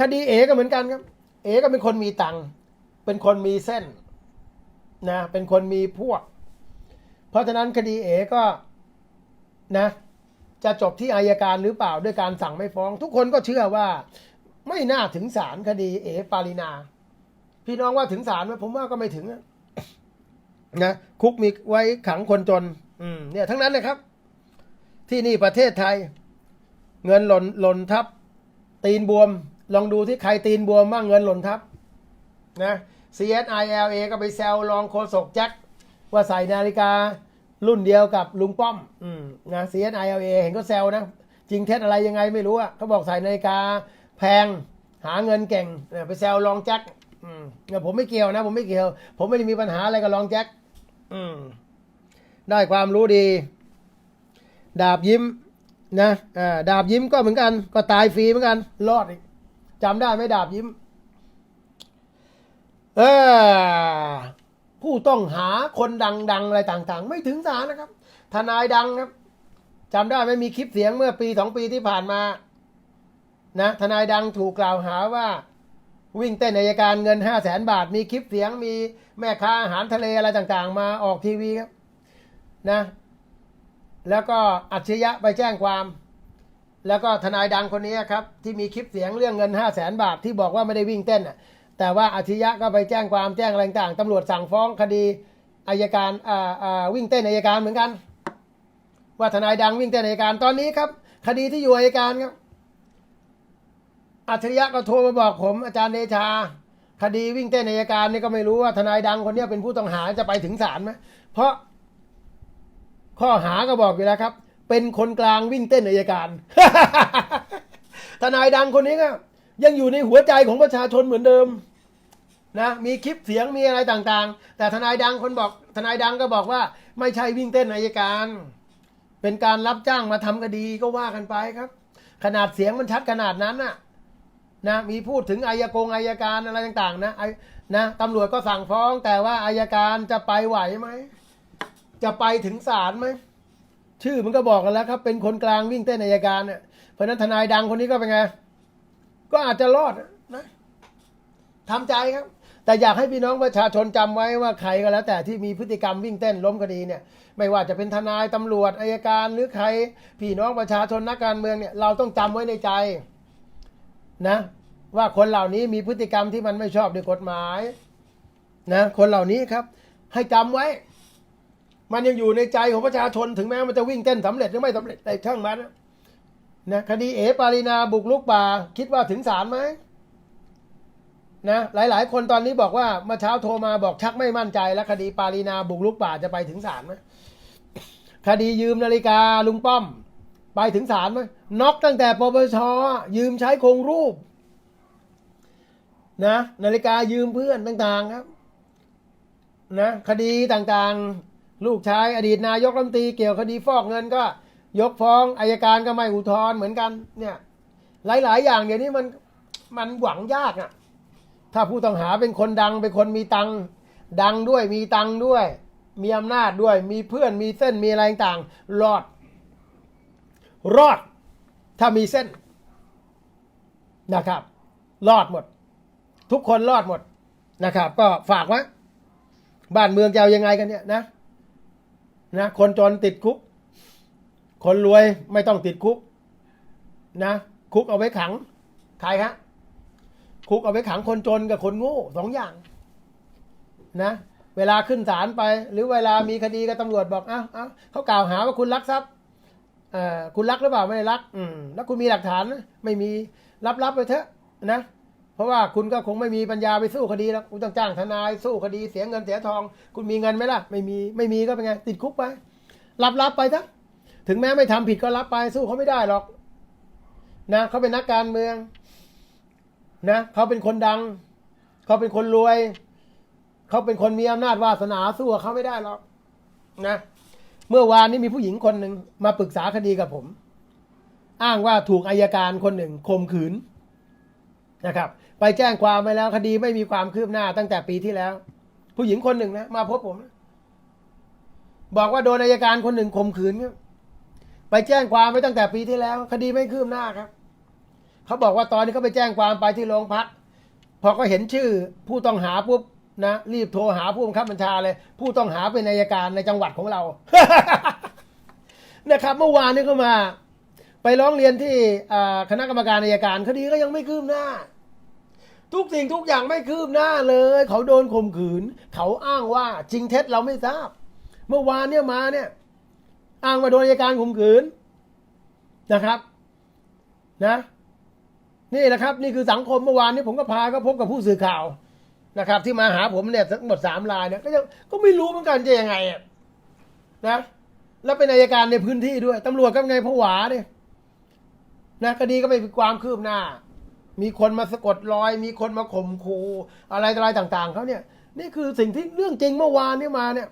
คดีเอก็เหมือนกันครับ เอก็เป็นคนมีตังค์เป็นคนมีเส้นนะเป็นคนมีพวก เพราะฉะนั้นคดีเอก็นะ จะจบที่อายการหรือเปล่าด้วยการสั่งไม่ฟ้อง ทุกคนก็เชื่อว่าไม่น่าถึงศาลคดีเอปารินา พี่น้องว่าถึงศาลไหมผมว่าก็ไม่ถึงนะคุกมีไว้ขังคนจน อืมเนี่ย ทั้งนั้นเลยครับ ที่นี่ประเทศไทย เงินหล่นหล่นทับ ตีนบวม ลองดูที่ใครตีนบวมบ้างเงินหล่นทับนะ CSILA ก็ไปแซวรองโฆษกแจ็คว่าใส่นาฬิการุ่นเดียวกับลุงป้อมอืมนะ CSILA เห็นก็แซวนะ จริงเท็จอะไรยังไงไม่รู้อะเขาบอกใส่นาฬิกาแพงหาเงินเก่งเนี่ยไปแซวรองแจ็คอืมเนี่ยผมไม่เกี่ยวนะ ผมไม่เกี่ยว ผมไม่ได้มีปัญหาอะไรกับรองแจ็คอืมได้ความรู้ดี ดาบยิ้มนะอ่าดาบยิ้มก็เหมือนกัน ก็ตายฟรีเหมือนกัน รอดอีก จำได้ไหมดาบยิ้มเออผู้ต้องหาคนดัง ๆ อะไรต่าง ๆ ไม่ถึงศาลนะครับ ทนายดังครับจำได้ไหมมีคลิปเสียงเมื่อปีสองปีที่ผ่านมา นะทนายดังถูกกล่าวหาว่า วิ่งเต้นอัยการเงินห้าแสนบาท มีคลิปเสียงมีแม่ค้าอาหารทะเลอะไรต่างๆ มาออกทีวีครับนะ แล้วก็อัจฉริยะไปแจ้งความ แล้วก็ทนายดังคนนี้ครับที่มีคลิปเสียงเรื่องเงินห้าแสนบาทที่บอกว่าไม่ได้วิ่งเต้นน่ะแต่ว่าอัจฉริยะก็ไปแจ้งความแจ้งอะไรต่างตำรวจสั่งฟ้องคดีอายการอ่าอ่าวิ่งเต้นอายการเหมือนกัน ว่าทนายดังวิ่งเต้นอายการตอนนี้ครับ คดีที่อยู่อายการครับอัจฉริยะก็โทรมาบอกผมอาจารย์เดชา คดีวิ่งเต้นอายการนี่ก็ไม่รู้ว่าทนายดังคนนี้เป็นผู้ต้องหาจะไปถึงศาลไหมเพราะข้อหาก็บอกอยู่แล้วครับ เป็นคนกลางวิ่งเต้นอัยการ ทนายดังคนนี้ก็ยังอยู่ในหัวใจของประชาชนเหมือนเดิมนะมีคลิปเสียงมีอะไรต่างๆ แต่ทนายดังคนบอก ทนายดังก็บอกว่า ไม่ใช่วิ่งเต้นอัยการ เป็นการรับจ้างมาทำคดีก็ว่ากันไปครับ ขนาดเสียงมันชัดขนาดนั้นน่ะนะมีพูดถึงอายกงอายการอะไรต่างๆ นะไอนะตำรวจก็สั่งฟ้องแต่ว่าอายการจะไปไหวไหมจะไปถึงศาลไหม ชื่อมันก็บอกกันแล้วครับ เป็นคนกลางวิ่งเต้นอัยการเนี่ยเพราะนั้นทนายดังคนนี้ก็เป็นไง ก็อาจจะรอดนะทำใจครับ แต่อยากให้พี่น้องประชาชนจำไว้ว่าใครก็แล้ว แต่ที่มีพฤติกรรมวิ่งเต้นล้มคดีเนี่ย ไม่ว่าจะเป็นทนายตำรวจอายการหรือใครพี่น้องประชาชนนักการเมืองเนี่ยเราต้องจำไว้ในใจนะ ว่าคนเหล่านี้มีพฤติกรรมที่มันไม่ชอบด้วยกฎหมาย นะ คนเหล่านี้ครับ ให้จำไว้ มันยังอยู่ในใจของประชาชนถึงแม้มันจะวิ่งเต้นสำเร็จหรือไม่สำเร็จแต่ช่างมันนะคดีเอปารีนาบุกลุกป่า คิดว่าถึงศาลไหมนะหลาย ๆ คนตอนนี้บอกว่าเมื่อเช้าโทรมาบอกชักไม่มั่นใจ แล้วคดีปารีนาบุกลุกป่าจะไปถึงศาลไหมคดียืมนาฬิกาลุงป้อม ไปถึงศาลไหมน็อกตั้งแต่ปปชยืมใช้โครงรูปนะนาฬิกายืมเพื่อนต่าง ๆ ครับ นะ คดีต่าง ๆ ลูกชายอดีตนายกรัฐมนตรีเกี่ยวคดีฟอกเงินก็ ยกฟ้องอายการก็ไม่อุทธรณ์เหมือนกันเนี่ยหลาย ๆ อย่างเดี๋ยวนี้มันมันหวังยากอะ่ะถ้าผู้ต้องหาเป็นคนดังเป็นคนมีตังดังด้วยมีตังด้วย มีอำนาจด้วย มีเพื่อนมีเส้นมีอะไรต่างรอด รอด ถ้ามีเส้นนะครับ รอดหมด ทุกคนรอดหมดนะครับ ก็ฝากไว้บ้านเมืองจะเอายังไงกันเนี่ยนะ นะคนจนติดคุก คนรวยไม่ต้องติดคุก นะ คุกเอาไว้ขังใครฮะคุกเอาไว้ขังคนจนกับคนโง่สองอย่าง นะ เวลาขึ้นศาลไป หรือเวลามีคดีกับตำรวจบอกอ้าวอ้าวเขากล่าวหาว่าคุณลักทรัพย์คุณลักหรือเปล่าไม่ได้ลัก อืม แล้วคุณมีหลักฐานไหมไม่มีรับรับไปเถอะนะ เพราะว่าคุณก็คงไม่มีปัญญาไปสู้คดีแล้วคุณต้องจ้างทนายสู้คดีเสียเงินเสียทอง คุณมีเงินไหมล่ะ ไม่มีไม่มีก็เป็นไง ติดคุกไปรับรับไปซะถึงแม้ไม่ทำผิดก็รับไปสู้เขาไม่ได้หรอก นะเขาเป็นนักการเมือง นะเขาเป็นคนดังเขาเป็นคนรวยเขาเป็นคนมีอำนาจวาสนาสู้เขาไม่ได้หรอกนะ เมื่อวานนี้มีผู้หญิงคนหนึ่งมาปรึกษาคดีกับผม อ้างว่าถูกอายการคนหนึ่งข่มขืนนะครับ ไปแจ้งความไปแล้ว คดีไม่มีความคืบหน้าตั้งแต่ปีที่แล้ว ผู้หญิงคนหนึ่งนะมาพบผมบอกว่าโดนอายการคนหนึ่งข่มขืนครับไปแจ้งความไว้ตั้งแต่ปีที่แล้ว คดีไม่คืบหน้าครับเขาบอกว่าตอนนี้เขาไปแจ้งความไปที่โรงพักพอก็เห็นชื่อผู้ต้องหาปุ๊บนะรีบโทรหาผู้บังคับบัญชาเลย ผู้ต้องหาเป็นนายการในจังหวัดของเรา นะครับ เมื่อวานนี้ก็มา ไปร้องเรียนที่คณะกรรมการนายการคดีก็ยังไม่คืบหน้า ทุกสิ่งทุกอย่างไม่คืบหน้าเลย เขาโดนข่มขืน เขาอ้างว่าจริงเท็จเราไม่ทราบ เมื่อวานเนี่ยมาเนี่ย อ้างว่าโดนอัยการข่มขืนนะครับ นะนี่แหละครับ นี่คือสังคมเมื่อวานนี้ผมก็พาก็พบกับผู้สื่อข่าวนะครับ ที่มาหาผมเนี่ยทั้งหมดสามรายเนี่ยก็ยังก็ไม่รู้เหมือนกันจะยังไงนะ แล้วเป็นอายการในพื้นที่ด้วยตำรวจก็ไงผวาเนี่ยนะคดีก็ไม่มีความคืบหน้า มีคนมาสะกดรอย มีคนมาข่มขู่อะไรอะไรต่าง ๆเขาเนี่ย นี่คือสิ่งที่เรื่องจริงเมื่อวานนี้มาเนี่ย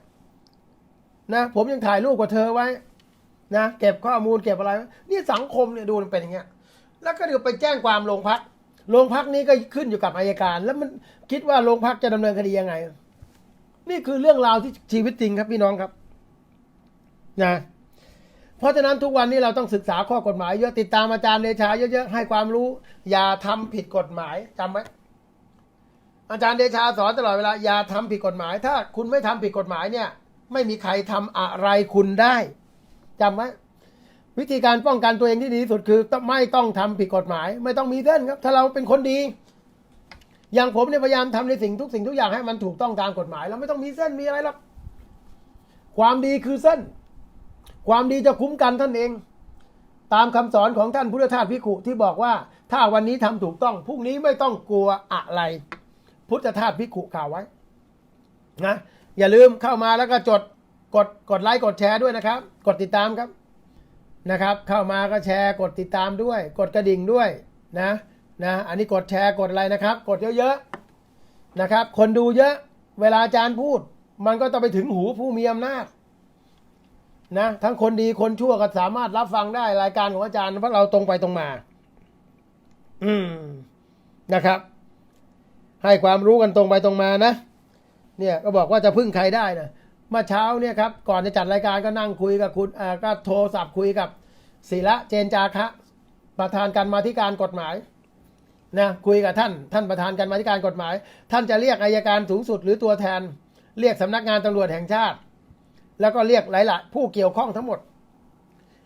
นะผมยังถ่ายรูปกับเธอไว้ นะเก็บข้อมูลเก็บอะไร นี่สังคมเนี่ยดูมันเป็นอย่างเงี้ย แล้วก็เดี๋ยวไปแจ้งความโรงพักโรงพักนี้ก็ขึ้นอยู่กับอายการ แล้วมันคิดว่าโรงพักจะดำเนินคดียังไง นี่คือเรื่องราวที่ชีวิตจริงครับพี่น้องครับ นะ เพราะฉะนั้นทุกวันนี้เราต้องศึกษาข้อกฎหมายเยอะติดตามอาจารย์เดชาเยอะๆให้ความรู้ อย่าทำผิดกฎหมายจำไว้อาจารย์เดชาสอนตลอดเวลาอย่าทำผิดกฎหมาย ถ้าคุณไม่ทำผิดกฎหมายเนี่ย ไม่มีใครทำอะไรคุณได้จำไว้วิธีการป้องกันตัวเองที่ดีที่สุดคือไม่ต้องทำผิดกฎหมาย ไม่ต้องมีเส้นครับ ถ้าเราเป็นคนดี อย่างผมเนี่ยพยายามทำในสิ่งทุกสิ่งทุกอย่างให้มันถูกต้องตามกฎหมาย เราไม่ต้องมีเส้นมีอะไรหรอกความดีคือเส้น ความดีจะคุ้มกันท่านเอง ตามคำสอนของท่านพุทธทาสพิขุที่บอกว่า ถ้าวันนี้ทำถูกต้องพรุ่งนี้ไม่ต้องกลัวอะไร พุทธทาสพิขุกล่าวไว้นะอย่าลืมเข้ามาแล้วก็จดกดกดไลค์กดแชร์ด้วยนะครับ กดติดตามครับนะครับ เข้ามาก็แชร์กดติดตามด้วย กดกระดิ่งด้วยนะนะอันนี้กดแชร์กดอะไรนะครับ กดเยอะๆนะครับ คนดูเยอะเวลาอาจารย์พูด มันก็ต้องไปถึงหูผู้มีอำนาจ นะทั้งคนดีคนชั่วก็สามารถรับฟังได้รายการของอาจารย์เพราะเราตรงไปตรงมา อืมนะครับ ให้ความรู้กันตรงไปตรงมานะเนี่ยก็บอกว่าจะพึ่งใครได้นะเมื่อเช้าเนี่ยครับ ก่อนจะจัดรายการก็นั่งคุยกับคุณอ่าก็โทรศัพท์คุยกับศิระเจนจาคะ ประธานการมาธิการกฎหมายนะคุยกับท่าน ท่านประธานการมาธิการกฎหมาย ท่านจะเรียกอายการสูงสุดหรือตัวแทน เรียกสำนักงานตำรวจแห่งชาติ แล้วก็เรียกหลายๆผู้เกี่ยวข้องทั้งหมด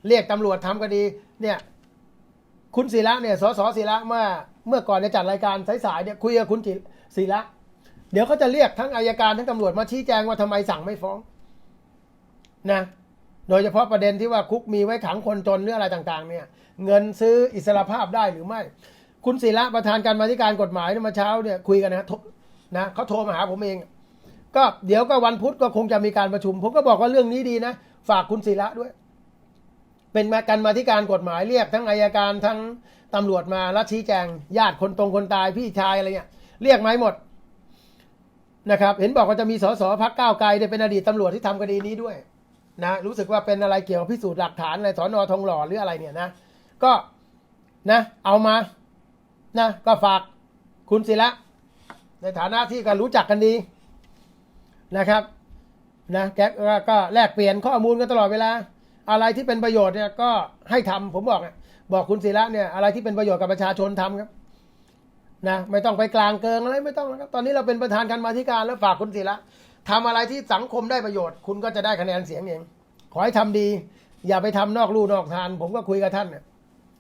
เรียกตำรวจทำคดี เนี่ย คุณศิระเนี่ยสสศิระเมื่อเมื่อก่อนจะจัดรายการสายๆเนี่ยคุยกับคุณศิระเดี๋ยวเขาจะเรียกทั้งอายการทั้งตำรวจมาชี้แจงว่าทำไมสั่งไม่ฟ้อง นะ โดยเฉพาะประเด็นที่ว่าคุกมีไว้ขังคนจนหรืออะไรต่าง ๆ เนี่ย เงินซื้ออิสรภาพได้หรือไม่ คุณศิระประธานการมาธิการกฎหมายเนี่ยเมาเช้าเนี่ยคุยกันนะนะเขาโทรมาหาผมเอง ก็เดี๋ยวก็วันพุธก็คงจะมีการประชุม ผมก็บอกว่าเรื่องนี้ดีนะ ฝากคุณศิระด้วย เป็นมาการมาธิการกฎหมายเรียกทั้งอายการทั้งตำรวจมาแล้วชี้แจง ญาติคนตรงคนตายพี่ชายอะไรเงี้ยเรียกมาให้หมดนะครับ เห็นบอกว่าจะมีสสพักก้าวไกลเนี่ยเป็นอดีตตำรวจที่ทำคดีนี้ด้วย นะ รู้สึกว่าเป็นอะไรเกี่ยวกับพิสูจน์หลักฐานอะไรสอนอทองหล่อหรืออะไรเนี่ยนะ ก็นะ เอามานะ ก็ฝากคุณศิระในฐานะที่กันรู้จักกันดี นะครับนะแกก็ก็แลกเปลี่ยนข้อมูลกันตลอดเวลา อะไรที่เป็นประโยชน์เนี่ยก็ให้ทำผมบอกเนี่ยบอกคุณศิระเนี่ยอะไรที่เป็นประโยชน์กับประชาชนทำครับนะไม่ต้องไปกลางเกิงอะไรไม่ต้องนะครับตอนนี้เราเป็นประธานการมาธิการแล้วฝากคุณศิระทำอะไรที่สังคมได้ประโยชน์ คุณก็จะได้คะแนนเสียงเองขอให้ทำดี อย่าไปทำนอกลู่นอกทานผมก็คุยกับท่านเนี่ย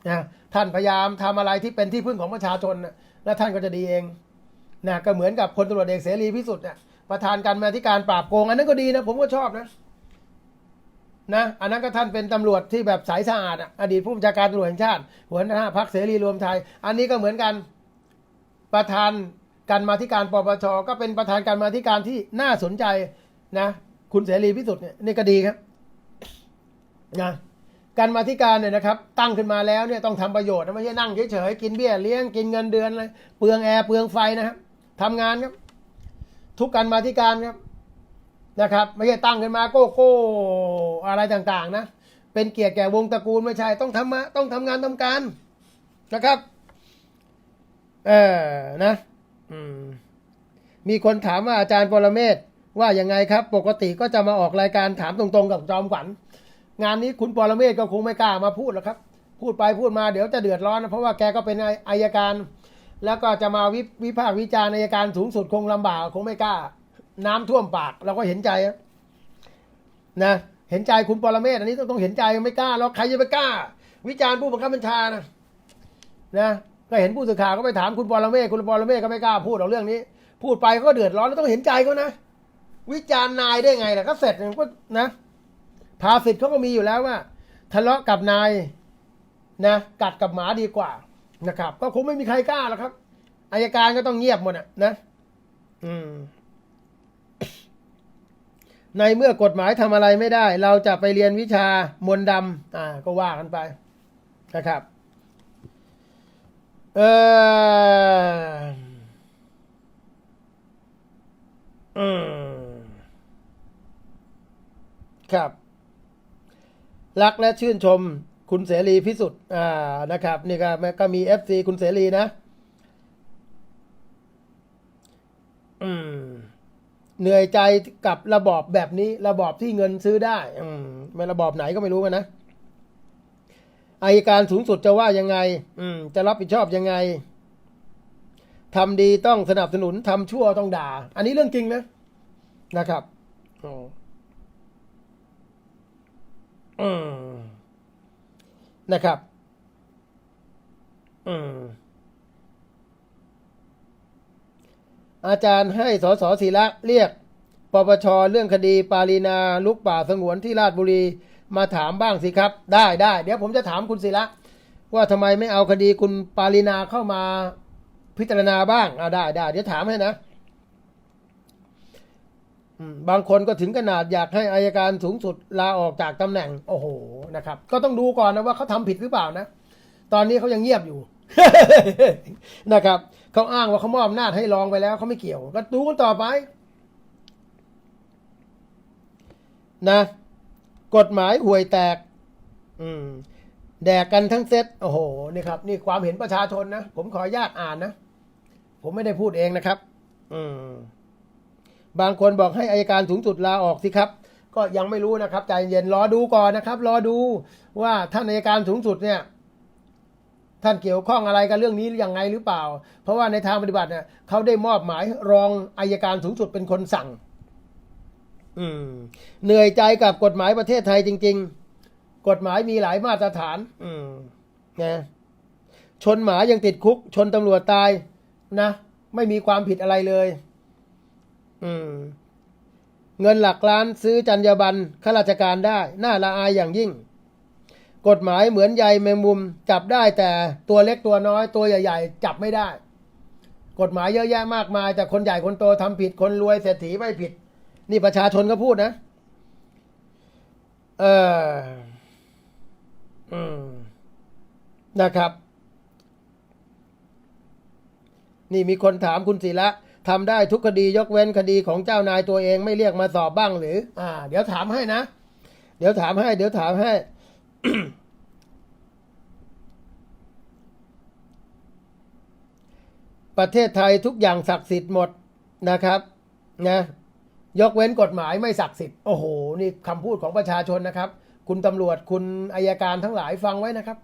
นะท่านพยายามทำอะไรที่เป็นที่พึ่งของประชาชนนะแล้วท่านก็จะดีเองนะก็เหมือนกับพลตำรวจเอกเสรีพิสุทธิ์เนี่ย ประธานการมาธิการปราบโกง อันนั้นก็ดีนะ ผมก็ชอบนะนะอันนั้นก็ท่านเป็นตำรวจที่แบบสายสะอาดอะอดีตผู้บัญชาการตำรวจแห่งชาติ หัวหน้าพรรคเสรีรวมไทย อันนี้ก็เหมือนกันประธานการมาธิการปปชก็เป็นประธานการมาธิการที่น่าสนใจนะ คุณเสรีพิสุทธิ์เนี่ยนี่ก็ดีครับนะการมาธิการเนี่ยนะครับ ตั้งขึ้นมาแล้วเนี่ยต้องทำประโยชน์นะไม่ใช่นั่งเฉยๆกินเบี้ยเลี้ยงกินเงินเดือนเลยเปลืองแอร์เปลืองไฟนะครับทำงานครับ ทุกการมาธิการครับนะครับ ไม่ใช่ตั้งขึ้นมาโก้โก้อะไรต่างๆนะ เป็นเกียรติแก่วงตระกูลไม่ใช่ต้องทำมาต้องทำงานทำการนะครับเออนะมมีคนถามว่าอาจารย์ปรเมศว่ายังไงครับ ปกติก็จะมาออกรายการถามตรงๆ กับจอมขวัญงานนี้คุณปรเมศก็คงไม่กล้ามาพูดหรอกครับ พูดไปพูดมาเดี๋ยวจะเดือดร้อนนะเพราะว่าแกก็เป็นอายการ แล้วก็จะมาวิวพากษ์วิจารณ์อาการสูงสุดคงลำบากคงไม่กล้า น้ำท่วมปากเราก็เห็นใจนะเห็นใจคุณปรเมศอันนี้ต้องต้องเห็นใจไม่กล้าแล้วใครจะไปกล้า วิจารณ์ผู้บังคับบัญชานะนะก็เห็นผู้สื่อข่าวก็ไปถามคุณปรเมศคุณปรเมศก็ไม่กล้าพูดเอาเรื่องนี้ พูดไปก็เดือดร้อนแล้วต้องเห็นใจเขานะวิจารณ์นายได้ไงล่ะก็เสร็จก็นะภาสิทธิ์เขาก็มีอยู่แล้วว่า ทะเลาะกับนายนะกัดกับหมาดีกว่า นะครับ ก็คงไม่มีใครกล้าหรอกครับอายการก็ต้องเงียบหมดอะนะ อืม ในเมื่อกฎหมายทำอะไรไม่ได้ เราจะไปเรียนวิชามนดำอ่า ก็ว่ากันไปนะครับ เอออืมครับ รักและชื่นชม คุณเสรีพิสุทธิ์อ่านะครับนี่ก็ก็มีเอฟซีคุณเสรีนะอืมเหนื่อยใจกับระบอบแบบนี้ ระบอบที่เงินซื้อได้ อืมไม่ระบอบไหนก็ไม่รู้กันนะอายการสูงสุดจะว่ายังไง อืม จะรับผิดชอบยังไงทำดีต้องสนับสนุนทำชั่วต้องด่า อันนี้เรื่องจริงนะนะครับอ๋ออืม นะครับ อืม อาจารย์ให้สสศิระเรียกปปชเรื่องคดีปารีนาลุกป่าสงวนที่ราชบุรีมาถามบ้างสิครับ ได้ได้เดี๋ยวผมจะถามคุณศิระว่าทำไมไม่เอาคดีคุณปารีนาเข้ามาพิจารณาบ้างอ่าได้ได้เดี๋ยวถามให้นะอืม บางคนก็ถึงขนาดอยากให้อายการสูงสุดลาออกจากตำแหน่ง โอ้โหนะครับ ก็ต้องดูก่อนนะว่าเขาทำผิดหรือเปล่านะ ตอนนี้เขายังเงียบอยู่นะครับเขาอ้างว่าเขามอบอำนาจให้รองไปแล้วเขาไม่เกี่ยว ก็ดูกันต่อไป นะ กฎหมายห่วยแตก อืม แดกกันทั้งเซตโอ้โหนี่ครับ นี่ความเห็นประชาชนนะ ผมขออนุญาตอ่านนะ ผมไม่ได้พูดเองนะครับ อืม บางคนบอกให้อายการสูงสุดลาออกสิครับ ก็ยังไม่รู้นะครับใจเย็นรอดูก่อนนะครับ รอดูว่าท่านอายการสูงสุดเนี่ยท่านเกี่ยวข้องอะไรกับเรื่องนี้อยังไงหรือเปล่า เพราะว่าในทางปฏิบัติเนี่ยเขาได้มอบหมายรองอายการสูงสุดเป็นคนสั่ง อืม เหนื่อยใจกับกฎหมายประเทศไทยจริง ๆ กฎหมายมีหลายมาตรฐาน อืมนะชนหมายังติดคุก ชนตำรวจตายนะ ไม่มีความผิดอะไรเลย เงินหลักล้านซื้อจรรยาบรรณข้าราชการได้ น่าละอายอย่างยิ่ง กฎหมายเหมือนใยแมงมุม จับได้แต่ตัวเล็กตัวน้อยตัวใหญ่ ๆ จับไม่ได้ กฎหมายเยอะแยะมากมาย แต่คนใหญ่คนโตทำผิดคนรวยเศรษฐีไม่ผิด นี่ประชาชนก็พูดนะ เอออืมนะครับ นี่มีคนถามคุณศิระ ทำได้ทุกคดียกเว้นคดีของเจ้านายตัวเองไม่เรียกมาสอบบ้างหรือ อ่า เดี๋ยวถามให้นะ เดี๋ยวถามให้ เดี๋ยวถามให้ ประเทศไทยทุกอย่างศักดิ์สิทธิ์หมดนะครับ นะ ยกเว้นกฎหมายไม่ศักดิ์สิทธิ์โอ้โห นี่คำพูดของประชาชนนะครับ คุณตำรวจคุณอายการทั้งหลายฟังไว้นะครับ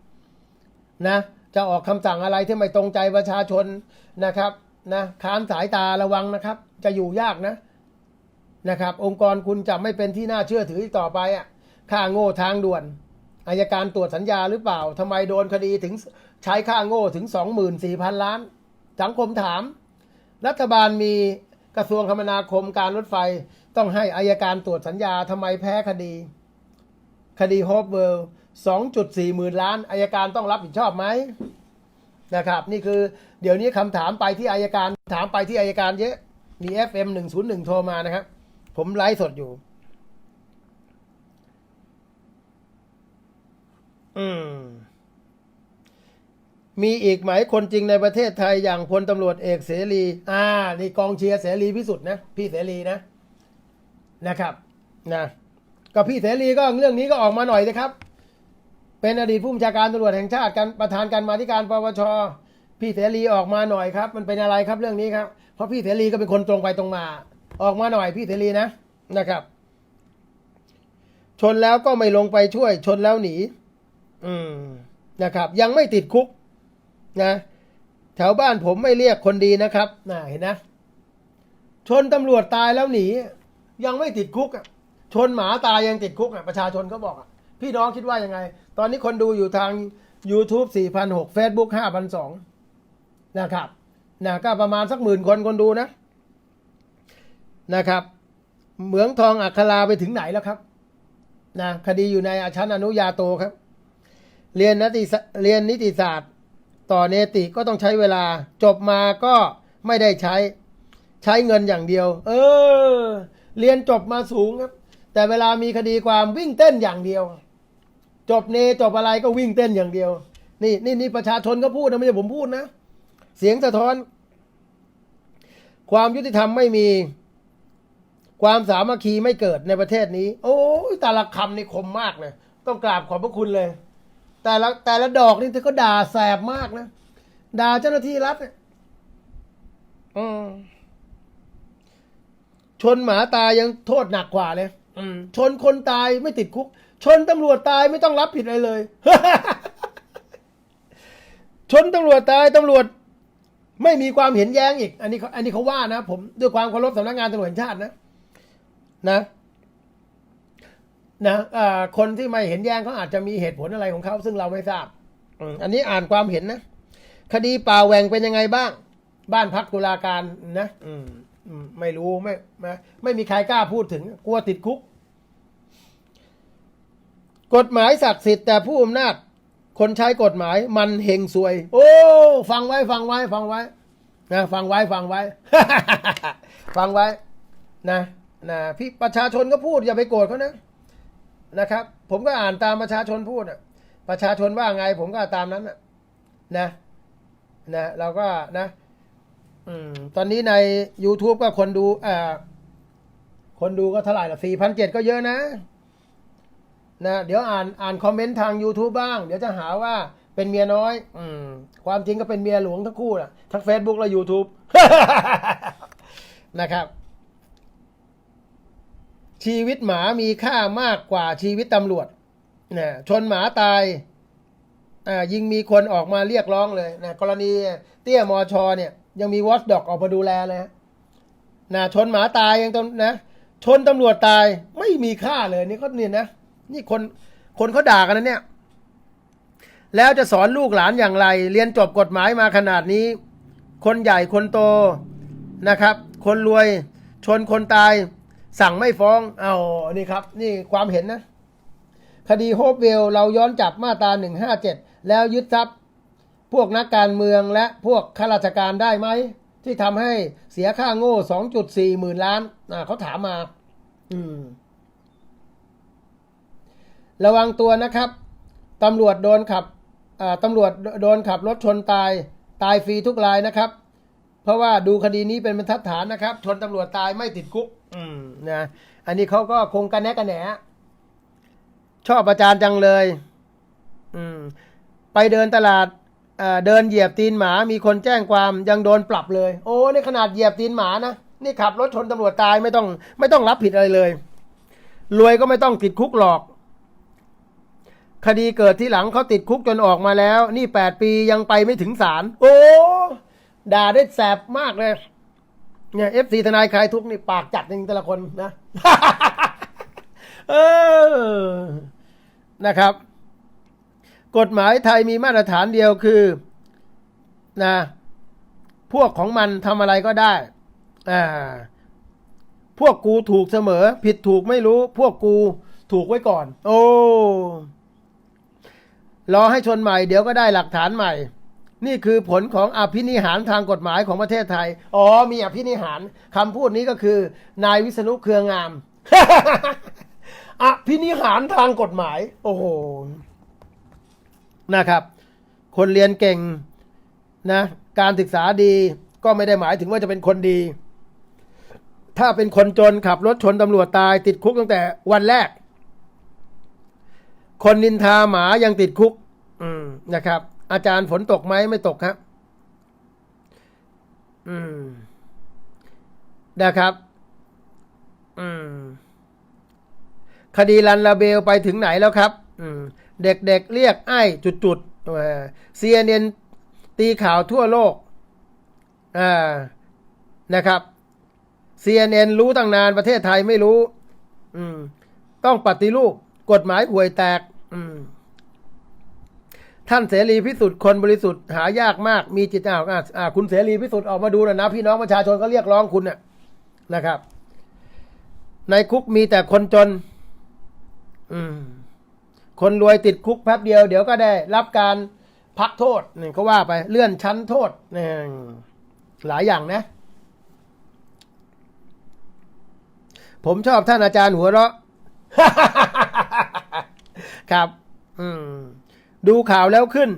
นะ จะออกคำสั่งอะไรที่ไม่ตรงใจประชาชนนะครับ นะค้านสายตาระวังนะครับ จะอยู่ยากนะนะครับ องค์กรคุณจะไม่เป็นที่น่าเชื่อถือต่อไปอะค่าโง่ทางด่วนอายการตรวจสัญญาหรือเปล่าทำไมโดนคดีถึงใช้ค่าโง่ถึงสองหมื่นสี่พันล้าน สังคมถาม รัฐบาลมีกระทรวงคมนาคมการรถไฟ ต้องให้อายการตรวจสัญญาทำไมแพ้คดี คดีโฮปเวิลด์สองจุดสี่หมื่นล้านอายการต้องรับผิดชอบไหม นะครับ นี่คือเดี๋ยวนี้คำถามไปที่อายการถามไปที่อายการเยอะ มี FM หนึ่งศูนย์หนึ่งโทรมานะครับ ผมไลฟ์สดอยู่ อืม มีอีกไหมคนจริงในประเทศไทยอย่างพลตำรวจเอกเสรี อ่า นี่กองเชียร์เสรีพิสุทธิ์นะ พี่เสรีนะ นะครับ นะ ก็พี่เสรีก็เรื่องนี้ก็ออกมาหน่อยนะครับ เป็นอดีตผู้บัญชาการตำรวจแห่งชาติการประธานการมาธิการปปชพี่เสรีออกมาหน่อยครับ มันเป็นอะไรครับเรื่องนี้ครับ เพราะพี่เสรีก็เป็นคนตรงไปตรงมา ออกมาหน่อยพี่เสรีนะนะครับ ชนแล้วก็ไม่ลงไปช่วย ชนแล้วหนี อืมนะครับ ยังไม่ติดคุก นะแถวบ้านผมไม่เรียกคนดีนะครับน่าเห็นนะ ชนตำรวจตายแล้วหนี ยังไม่ติดคุกชนหมาตายยังติดคุกอะประชาชนเขาบอกอะ พี่น้องคิดว่ายังไง ตอนนี้คนดูอยู่ทาง YouTube 4,600 Facebook 5,200นะครับนะก็ประมาณสักหมื่นคนคนดูนะ นะครับ เหมืองทองอัคราไปถึงไหนแล้วครับนะคดีอยู่ในชั้นอนุญาโตครับ เรียนนิติเรียนนิติศาสตร์ ต่อเนติก็ต้องใช้เวลา จบมาก็ไม่ได้ใช้ใช้เงินอย่างเดียว เออ เรียนจบมาสูงครับ แต่เวลามีคดีความวิ่งเต้นอย่างเดียว จบเนจบอะไรก็วิ่งเต้นอย่างเดียว นี่นี่นี่ประชาชนก็พูดนะไม่ใช่ผมพูดนะ เสียงสะท้อน ความยุติธรรมไม่มี ความสามัคคีไม่เกิดในประเทศนี้ โอ้ยแต่ละคำนี่คมมากเลย ต้องกราบขอบพระคุณเลย แต่ละแต่ละดอกนี่เธอก็ด่าแสบมากนะด่าเจ้าหน้าที่รัฐเนี่ยอืมชนหมาตายยังโทษหนักกว่าเลยอืมชนคนตายไม่ติดคุก ชนตำรวจตายไม่ต้องรับผิดอะไรเลย ชนตำรวจตายตำรวจ ไม่มีความเห็นแย้งอีก อันนี้เขาอันนี้เขาว่านะผมด้วยความเคารพสำนักงานตำรวจแห่งชาตินะ นะนะอ่าคนที่ไม่เห็นแย้งเขาอาจจะมีเหตุผลอะไรของเขาซึ่งเราไม่ทราบอืมอันนี้อ่านความเห็นนะคดีป่าแหวงเป็นยังไงบ้าง บ้านพักตุลาการนะอืมอืมไม่รู้ไม่ไม่ไม่มีใครกล้าพูดถึง กลัวติดคุก กฎหมายศักดิ์สิทธิ์แต่ผู้อำนาจ คนใช้กฎหมายมันเฮงซวย โอ้ ฟังไว้ฟังไว้ ฟังไว้นะฟังไว้ฟังไว้ ฟังไว้นะนะพี่ประชาชนก็พูดอย่าไปโกรธเขานะนะครับ ผมก็อ่านตามประชาชนพูดอะ ประชาชนว่าไง ผมก็ตามนั้นอะนะนะเราก็นะอืมตอนนี้ใน YouTube ก็คนดูอ่าคนดูก็เท่าไหร่ละสี่พันเจ็ดก็เยอะนะ นะเดี๋ยวอ่านอ่านคอมเมนต์ทาง YouTube บ้าง เดี๋ยวจะหาว่าเป็นเมียน้อย อืม ความจริงก็เป็นเมียหลวงทั้งคู่นะทั้ง Facebook และ YouTube นะครับ ชีวิตหมามีค่ามากกว่าชีวิตตำรวจนะชนหมาตายอ่ายิงมีคนออกมาเรียกร้องเลยนะกรณีเตี้ยมอชอเนี่ย ยังมีวอชด็อกออกมาดูแลเลยนะชนหมาตายยังตองนะ ชนตำรวจตายไม่มีค่าเลยนี่เขาเนี่ยนะ นี่คนคนเขาด่ากันนะเนี่ย แล้วจะสอนลูกหลานอย่างไร เรียนจบกฎหมายมาขนาดนี้ คนใหญ่คนโตนะครับ คนรวยชนคนตาย สั่งไม่ฟ้อง เอานี่ครับ นี่ความเห็นนะ คดีโฮปเวลเราย้อนจับมาตราหนึ่งห้าเจ็ดแล้วยึดทรัพย์พวกนักการเมืองและพวกข้าราชการได้ไหม ที่ทำให้เสียค่าโง่สองจุดสี่หมื่นล้าน อ่าเขาถามมา อืม ระวังตัวนะครับตำรวจโดนขับตำรวจโดนขับรถชนตายตายฟรีทุกรายนะครับ เพราะว่าดูคดีนี้เป็นบรรทัดฐานนะครับ ชนตำรวจตายไม่ติดคุกอืมนะอันนี้เขาก็คงกันแนะกันแหนชอบประจานจังเลย อืม ไปเดินตลาดเอ่อเดินเหยียบตีนหมา มีคนแจ้งความยังโดนปรับเลย โอ้นี่ขนาดเหยียบตีนหมานะนี่ขับรถชนตำรวจตายไม่ต้อง ไม่ต้องรับผิดอะไรเลย รวยก็ไม่ต้องติดคุกหรอก คดีเกิดที่หลังเขาติดคุกจนออกมาแล้ว นี่แปดปียังไปไม่ถึงศาลโอ้ด่าได้แสบมากเลยเนี่ยเอฟซีทนายคลายทุกข์นี่ปากจัดจริงแต่ละคนนะเออนะครับ กฎหมายไทยมีมาตรฐานเดียวคือนะพวกของมันทำอะไรก็ได้อ่าพวกกูถูกเสมอ ผิดถูกไม่รู้ พวกกูถูกไว้ก่อน โอ้ รอให้ชนใหม่เดี๋ยวก็ได้หลักฐานใหม่ นี่คือผลของอภินิหารทางกฎหมายของประเทศไทย อ๋อ มีอภินิหารคำพูดนี้ก็คือ นายวิษณุเครืองาม อภินิหารทางกฎหมาย โอ้โห นะครับ คนเรียนเก่งนะ การศึกษาดีก็ไม่ได้หมายถึงว่าจะเป็นคนดี ถ้าเป็นคนจนขับรถชนตำรวจตายติดคุกตั้งแต่วันแรก คนนินทาหมายังติดคุก อืมนะครับ อาจารย์ฝนตกไหมไม่ตกครับอืมนะครับ อืม คดีลันลาเบลไปถึงไหนแล้วครับ อืม เด็กๆเเรียกไอ้จุดซีเอ็นตีข่าวทั่วโลกอ่านะครับ CNN รู้ตั้งนานประเทศไทยไม่รู้ อืม ต้องปฏิรูปกฎหมายห่วยแตกอืม ท่านเสรีพิสุทธิ์คนบริสุทธิ์หายากมาก มีจิตอ้าวอะอ่าคุณเสรีพิสุทธิ์ออกมาดูหน่อยนะ พี่น้องประชาชนก็เรียกร้องคุณน่ะนะครับ ในคุกมีแต่คนจน อืม คนรวยติดคุกแป๊บเดียว เดี๋ยวก็ได้รับการพักโทษนี่เขาว่าไปเลื่อนชั้นโทษนี่หลายอย่างนะ ผมชอบท่านอาจารย์หัวเราะ ครับ อืม ดูข่าวแล้วขึ้น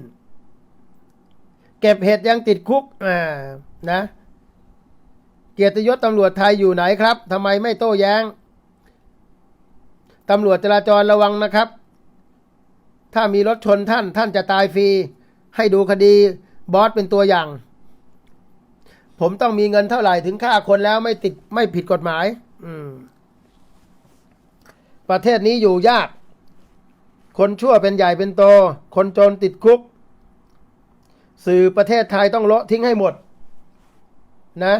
เก็บเห็ดยังติดคุก อ่า นะ เกียรติยศตำรวจไทยอยู่ไหนครับทำไมไม่โต้แย้งตำรวจจราจรระวังนะครับ ถ้ามีรถชนท่าน ท่านจะตายฟรี ให้ดูคดีบอสเป็นตัวอย่าง ผมต้องมีเงินเท่าไหร่ถึงฆ่าคนแล้วไม่ติดไม่ผิดกฎหมาย อืม ประเทศนี้อยู่ยาก คนชั่วเป็นใหญ่เป็นโต คนจนติดคุก สื่อประเทศไทยต้องเละทิ้งให้หมด นะ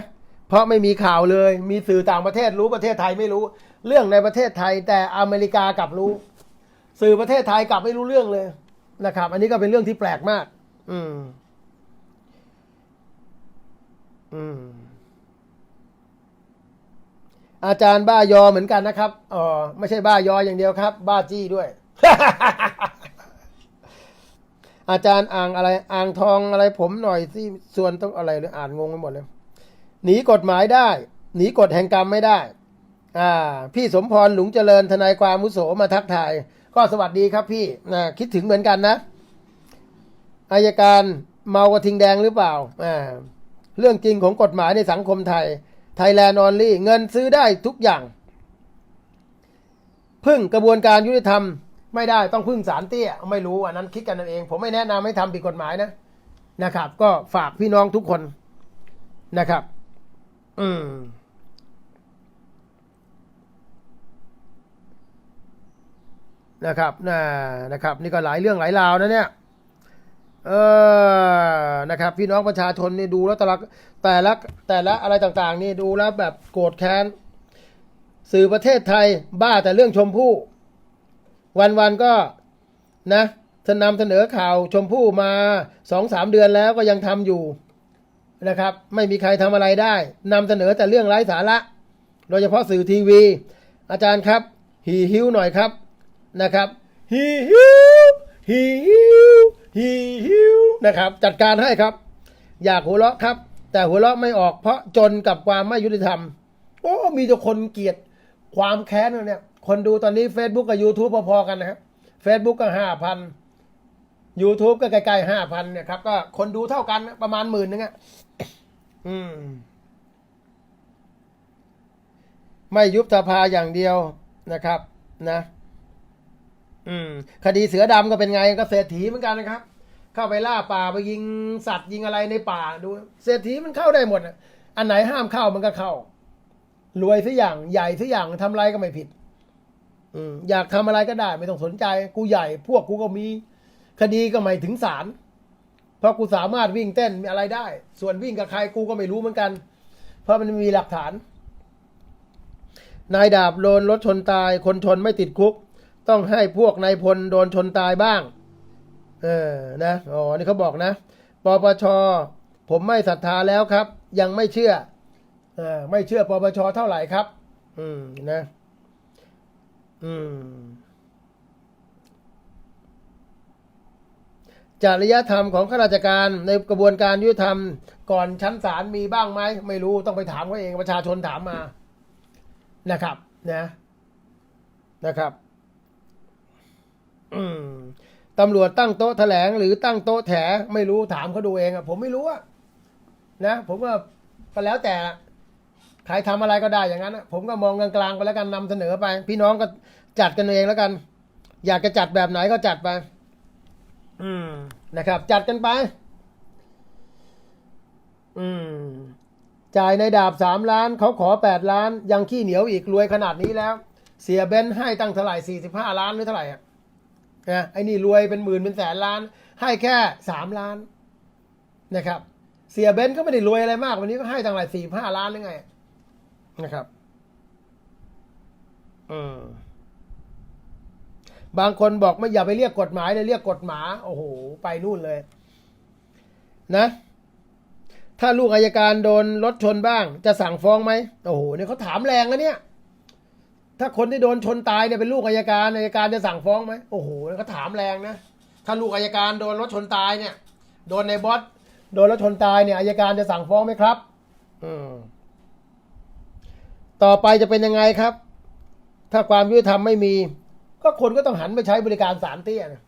เพราะไม่มีข่าวเลย มีสื่อต่างประเทศรู้ประเทศไทยไม่รู้ เรื่องในประเทศไทย แต่อเมริกากลับรู้ สื่อประเทศไทยกลับไม่รู้เรื่องเลยนะครับ อันนี้ก็เป็นเรื่องที่แปลกมาก อืม อืม อาจารย์บ้ายอเหมือนกันนะครับอ๋อไม่ใช่บ้ายออย่างเดียวครับ บ้าจี้ด้วย อาจารย์อ่างอะไร อ่างทองอะไรผมหน่อยสิส่วนต้องอะไรเลยอ่านงงไปหมดเลย หนีกฎหมายได้ หนีกฎแห่งกรรมไม่ได้ อ่า พี่สมพรหลุงเจริญทนายความมุโสมาทักทาย ก็สวัสดีครับพี่นะคิดถึงเหมือนกันนะอายการเมากระทิงแดงหรือเปล่าอ่าเรื่องจริงของกฎหมายในสังคมไทย ไทยแลนด์ออนลี่ เงินซื้อได้ทุกอย่าง พึ่งกระบวนการยุติธรรม ไม่ได้ต้องพึ่งสารเตี้ยไม่รู้อันนั้นคิดกันนั่นเอง ผมไม่แนะนำให้ทำผิดกฎหมายนะนะครับ ก็ฝากพี่น้องทุกคนนะครับ อืมนะครับนะนะครับ นี่ก็หลายเรื่องหลายราวนะเนี่ย เออนะครับ พี่น้องประชาชนนี่ดูแล้วแต่ละแต่ละแต่ละอะไรต่าง ๆ นี่ดูแล้วแบบโกรธแค้น สื่อประเทศไทยบ้าแต่เรื่องชมพู่ วันๆก็นะจะนำเสนอข่าวชมพู่มาสองสามเดือนแล้วก็ยังทำอยู่นะครับ ไม่มีใครทำอะไรได้นำเสนอแต่เรื่องไร้สาระ โดยเฉพาะสื่อทีวี อาจารย์ครับฮีฮิวหน่อยครับนะครับฮีฮิวฮีฮิวฮีฮิวนะครับ จัดการให้ครับ อยากหัวเราะครับ แต่หัวเราะไม่ออกเพราะจนกับความไม่ยุติธรรม โอ้มีแต่คนเกลียดความแค้นเนี่ย คนดูตอนนี้ Facebook กับ YouTube พอๆกันนะครับ Facebook ก็ห้าพัน YouTube ก็ใกล้ๆห้าพันเนี่ยครับ ก็คนดูเท่ากันประมาณหมื่นนึงอะอืม ไม่ยุบสภาอย่างเดียวนะครับ นะ อืม คดีเสือดำก็เป็นไงก็เศรษฐีเหมือนกันนะครับ เข้าไปล่าป่าไปยิงสัตว์ยิงอะไรในป่าดู เศรษฐีมันเข้าได้หมดอะอันไหนห้ามเข้ามันก็เข้ารวยสักอย่างใหญ่สักอย่างทำไรก็ไม่ผิด อยากทำอะไรก็ได้ ไม่ต้องสนใจกูใหญ่ พวกกูก็มี คดีก็ไม่ถึงศาลเพราะกูสามารถวิ่งเต้นมีอะไรได้ ส่วนวิ่งกับใครกูก็ไม่รู้เหมือนกัน เพราะมันมีหลักฐาน นายดาบโดนรถชนตาย คนชนไม่ติดคุก ต้องให้พวกนายพลโดนชนตายบ้าง เออนะอ๋อนี่เขาบอกนะปปชผมไม่ศรัทธาแล้วครับ ยังไม่เชื่อเออไม่เชื่อปปชเท่าไหร่ครับ อืมนะ อืม จริยธรรมของข้าราชการในกระบวนการยุติธรรม ก่อนชั้นศาลมีบ้างไหมไม่รู้ต้องไปถามเขาเองประชาชนถามมา นะครับ นะ นะครับ อืมตำรวจตั้งโต๊ะแถลงหรือตั้งโต๊ะแถไม่รู้ถามเขาดูเองอะผมไม่รู้อะนะ ผมก็ก็แล้วแต่ ใครทำอะไรก็ได้อย่างนั้นอะผมก็มองกลางๆไปแล้วกันนำเสนอไป พี่น้องก็จัดกันเองแล้วกัน อยากจะจัดแบบไหนก็จัดไป อืมนะครับ จัดกันไป อืม จ่ายในดาบสามล้านเขาขอแปดล้าน ยังขี้เหนียวอีกรวยขนาดนี้แล้ว เสียเบนซ์ให้ตั้งเท่าไหร่สี่สิบห้าล้านหรือเท่าไหร่อะนะไอ้นี่รวยเป็นหมื่นเป็นแสนล้าน ให้แค่สามล้านนะครับ เสียเบนซ์ก็ไม่ได้รวยอะไรมาก วันนี้ก็ให้ตั้งหลายสี่ห้าล้านหรือไง นะครับอืมบางคนบอกไม่อย่าไปเรียกกฎหมายเลยเรียกกฎหมา โอ้โห ไปนู่นเลย นะ ถ้าลูกอายการโดนรถชนบ้าง จะสั่งฟ้องไหมโอ้โหเนี่ยเขาถามแรงนะเนี่ย ถ้าคนที่โดนชนตายเนี่ยเป็นลูกอายการอายการจะสั่งฟ้องไหมโอ้โหเนี่ยเขาถามแรงนะถ้าลูกอายการโดนรถชนตายเนี่ย โดนในบอสโดนรถชนตายเนี่ยอายการจะสั่งฟ้องไหมครับ อืม ต่อไปจะเป็นยังไงครับ ถ้าความยุติธรรมไม่มี ก็คนก็ต้องหันไปใช้บริการศาลเตี้ยนะ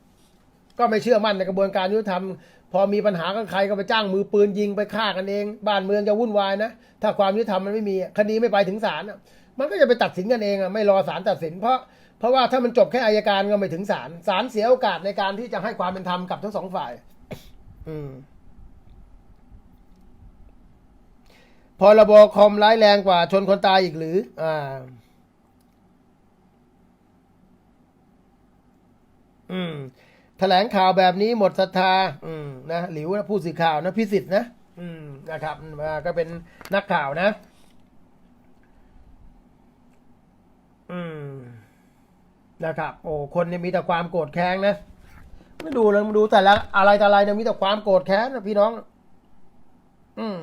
ก็ไม่เชื่อมั่นในกระบวนการยุติธรรม พอมีปัญหากับใครก็ไปจ้างมือปืนยิงไปฆ่ากันเอง บ้านเมืองจะวุ่นวายนะ ถ้าความยุติธรรมมันไม่มีคดีไม่ไปถึงศาลมันก็จะไปตัดสินกันเองอะไม่รอศาลตัดสิน เพราะเพราะว่าถ้ามันจบแค่อายการก็ไม่ถึงศาลศาลเสียโอกาสในการที่จะให้ความเป็นธรรมกับทั้งสองฝ่าย อืม พรบคอมร้ายแรงกว่าชนคนตายอีกหรือ อ่า อืม แถลงข่าวแบบนี้หมดศรัทธา อืม นะหลิวนะผู้สื่อข่าวนะพิสิทธิ์นะ อืม นะครับอ่าก็เป็นนักข่าวนะ อืม นะครับ โอ้ คนเนี่ยมีแต่ความโกรธแค้นนะมาดูเลยมาดูแต่ละอะไรแต่อะไรเนี่ยมีแต่ความโกรธแค้นนะพี่น้อง อืม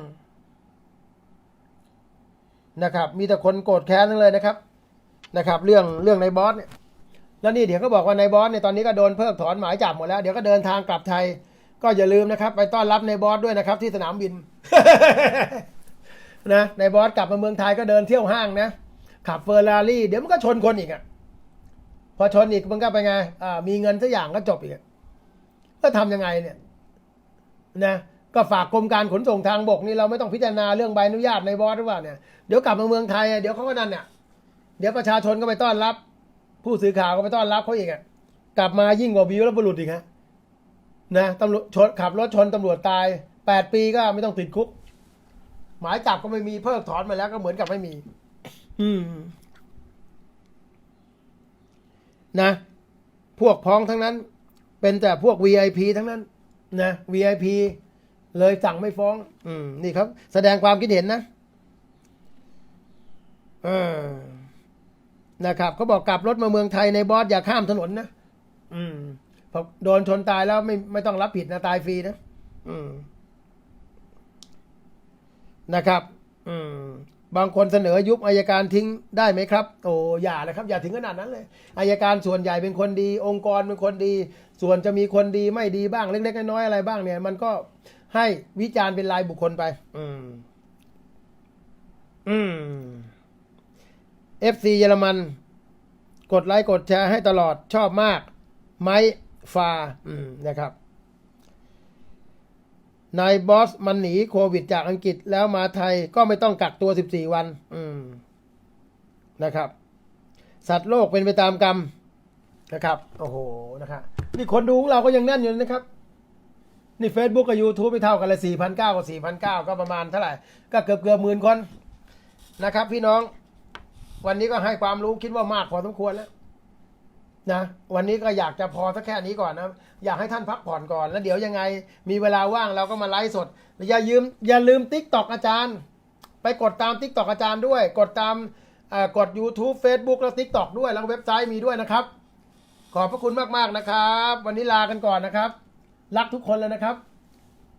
นะครับ มีแต่คนโกรธแค้นทั้งเลยนะครับนะครับ เรื่องเรื่องในบอสเนี่ยแล้วนี่เดี๋ยวก็บอกว่าในบอสเนี่ยตอนนี้ก็โดนเพิกถอนหมายจับหมดแล้ว เดี๋ยวก็เดินทางกลับไทย ก็อย่าลืมนะครับ ไปต้อนรับในบอสด้วยนะครับ ที่สนามบินนะในบอสกลับมาเมืองไทยก็เดินเที่ยวห้างนะขับเฟอร์รารี่เดี๋ยวมันก็ชนคนอีกอะพอชนอีกมันก็ไปไงมีเงินสักอย่างก็จบอีกก็ทำยังไงเนี่ยนะ ก็ฝากกรมการขนส่งทางบกนี่เราไม่ต้องพิจารณาเรื่องใบอนุญาตในบอสหรือเปล่าเนี่ยเดี๋ยวกลับมาเมืองไทยอะเดี๋ยวเขาก็นั่นเนี่ยเดี๋ยวประชาชนก็ไปต้อนรับ ผู้สื่อข่าวก็ไปต้อนรับเขาอีกอะกลับมายิ่งกว่าวิวและบุรุษอีกฮะนะตำรวจชนขับรถชนตำรวจตายแปดปีก็ไม่ต้องติดคุก หมายจับก็ไม่มีเพิกถอนมาแล้วก็เหมือนกับไม่มี อืม นะ พวกพ้องทั้งนั้น เป็นแต่พวก VIP ทั้งนั้น นะ VIP เลยสั่งไม่ฟ้อง อืม นี่ครับ แสดงความคิดเห็นนะเออนะครับเขาบอกกลับรถมาเมืองไทยในบอสอย่าข้ามถนนนะอืมพอโดนชนตายแล้วไม่ไม่ต้องรับผิดนะตายฟรีนะอืม นะครับ อืม บางคนเสนอยุบอายการทิ้งได้ไหมครับ โอ้อย่าเลยครับ อย่าถึงขนาดนั้นเลยอายการส่วนใหญ่เป็นคนดี องค์กรเป็นคนดี ส่วนจะมีคนดีไม่ดีบ้างเล็ก ๆ น้อยๆอะไรบ้างเนี่ย มันก็ ให้วิจารณ์เป็นรายบุคคลไป อืม อืม FC เยอรมัน กดไลค์กดแชร์ให้ตลอดชอบมาก ไม้ฟาอืมนะครับนายบอสมันหนีโควิดจากอังกฤษแล้วมาไทยก็ไม่ต้องกักตัว 14 วัน อืมนะครับ สัตว์โลกเป็นไปตามกรรมนะครับ โอ้โหนะครับนี่คนดูของเราก็ยังแน่นอยู่นะครับ นี่ Facebook กับ YouTube ไม่เท่ากันเลย4 0 0 กับ4,900ก็ประมาณเท่าไหร่ ก็เกือบเกือบหมื่นคนนะครับ พี่น้อง วันนี้ก็ให้ความรู้คิดว่ามากพอสมควรแล้วนะวันนี้ก็อยากจะพอสักแค่นี้ก่อนนะ อยากให้ท่านพักผ่อนก่อน แล้วเดี๋ยวยังไง มีเวลาว่างเราก็มาไลฟ์สด อย่ายืมอย่าลืมติ๊กตอกอาจารย์ ไปกดตามติ๊กตอกอาจารย์ด้วย กดตามอ่อกด YouTube Facebook แล้วติ๊กตอกด้วย แล้วเว็บไซต์มีด้วยนะครับ ขอบพระคุณมากๆนะครับ วันนี้ลากันก่อนนะครับ รักทุกคนเลยนะครับ